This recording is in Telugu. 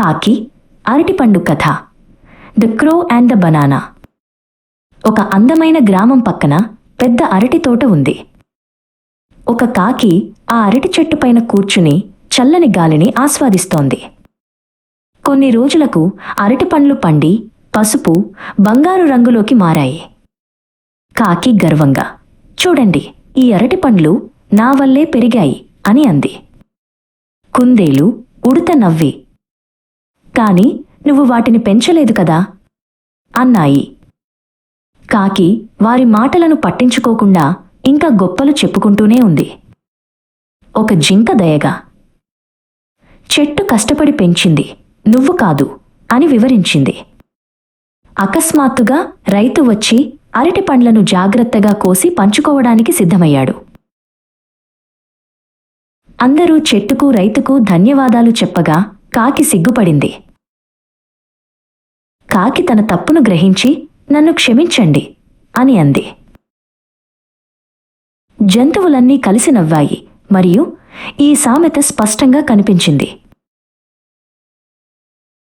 కాకి అరటిపండు కథ. The crow and the banana. ఒక అందమైన గ్రామం పక్కన పెద్ద అరటి తోట ఉంది. ఒక కాకి ఆ అరటి చెట్టు పైన కూర్చుని చల్లని గాలిని ఆస్వాదిస్తోంది. కొన్ని రోజులకు అరటి పండ్లు పండి పసుపు బంగారు రంగులోకి మారాయి. కాకి గర్వంగా చూడండి ఈ అరటి పండ్లు నా వల్లే పెరిగాయి అని అంది. కుందేలు ఉడత నవ్వి కాని నువ్వు వాటిని పెంచలేదు కదా? అన్నాయి. కాకి వారి మాటలను పట్టించుకోకుండా ఇంకా గొప్పలు చెప్పుకుంటూనే ఉంది. ఒక జింక దయగా. చెట్టు కష్టపడి పెంచింది. నువ్వు కాదు అని వివరించింది. అకస్మాత్తుగా రైతు వచ్చి అరటి పండ్లను జాగ్రత్తగా కోసి పంచుకోవడానికి సిద్ధమయ్యాడు. అందరూ చెట్టుకు రైతుకు ధన్యవాదాలు చెప్పగా కాకి సిగ్గుపడింది. కాకి తన తప్పును గ్రహించి నన్ను క్షమించండి అని అంది. జంతువులన్నీ కలిసి నవ్వాయి మరియు ఈ సామెత స్పష్టంగా కనిపించింది.